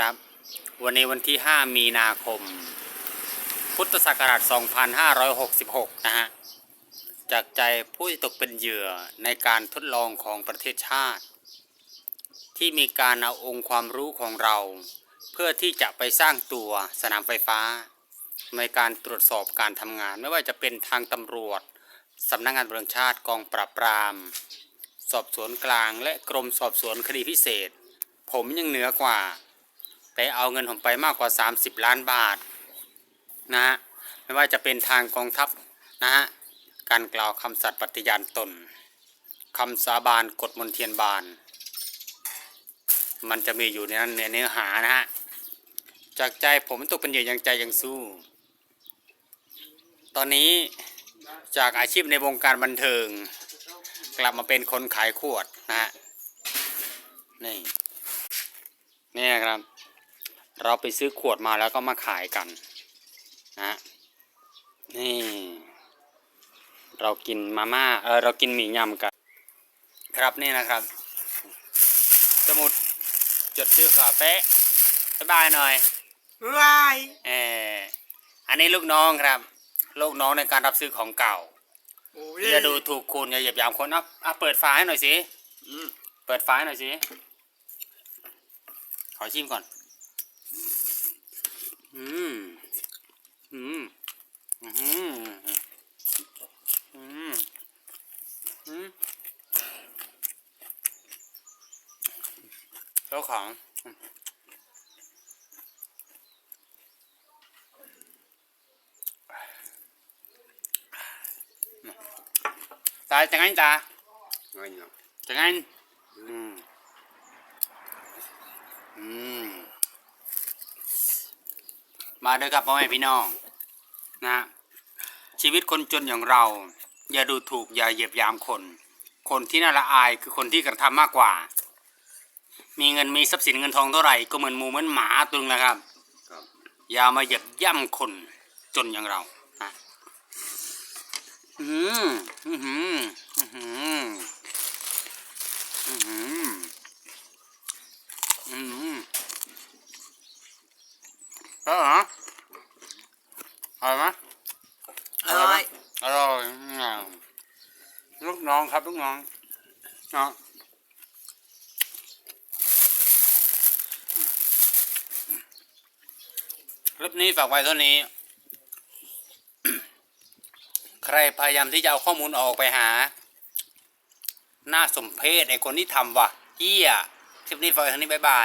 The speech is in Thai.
ครับ วันนี้วันที่ 5 มีนาคม พุทธศักราช 2566 นะฮะ จากใจผู้ที่ตกเป็นเหยื่อในการทดลองของประเทศชาติ ที่มีการเอาองค์ความรู้ของเรา เพื่อที่จะไปสร้างตัวสนามไฟฟ้า ในการตรวจสอบการทำงาน ไม่ว่าจะเป็นทางตำรวจสำนักงานตำรวจชาติกองปราบปราม สอบสวนกลางและกรมสอบสวนคดีพิเศษ ผมยังเหนือกว่า ไปเอาเงินผมไปมากกว่า 30 ล้านบาทนะฮะไม่ว่าจะเป็นทางกองทัพนะฮะการกล่าวคำสัตย์ปฏิญาณตนคำสาบานกฎมนเทียนบาน มันจะมีอยู่ในนั้นในเนื้อหานะฮะจากใจผมตกเป็นเหยื่อยังใจยังสู้ ตอนนี้จากอาชีพในวงการบันเทิง กลับมาเป็นคนขายขวดนะฮะนี่นี่ครับ เราไปซื้อขวดมาแล้วก็มาขายกันนะฮะนี่เรากินมาม่าเออเรากินหมี่ยำกันครับนี่นะครับ สมุดจดชื่อขาเป๊ะบ๊ายบายหน่อยวายเอออันนี้ลูกน้องครับ ลูกน้องในการรับซื้อของเก่าโอ้ยอย่าดูถูกคุณอย่าเหยียบยามคนนะอะเปิดฝาให้หน่อยสิอืมเปิดฝาให้หน่อยสิขอชิมก่อน อืมอืมอืมอืมอืมเจ้าของตาจะไงตา Ngon lắm. จะไงอืม อืม มาเด้อครับพ่อแม่พี่น้องนะชีวิตคนจนอย่างเรา อย่าดูถูกอย่าเหยียบยามคน คนที่น่าละอายคือคนที่กระทำมากกว่า มีเงินมีทรัพย์สินเงินทองเท่าไหร่ก็เหมือนหมูเหมือนหมาตึงนะครับ อย่ามาเหยียบย่ำคนจนอย่างเรานะอืมอืมอืมอืมอืมอืม เออเหรออร่อยไหมอร่อยอร่อยอืมลูกน้องครับลูกน้องเนาะคลิปนี้ฝากไว้เท่านี้ ใครพยายามที่จะเอาข้อมูลออกไปหาน่าสมเพชไอคนที่ทำว่ะเหี้ยคลิปนี้ฝากไว้เท่านี้บ๊ายบาย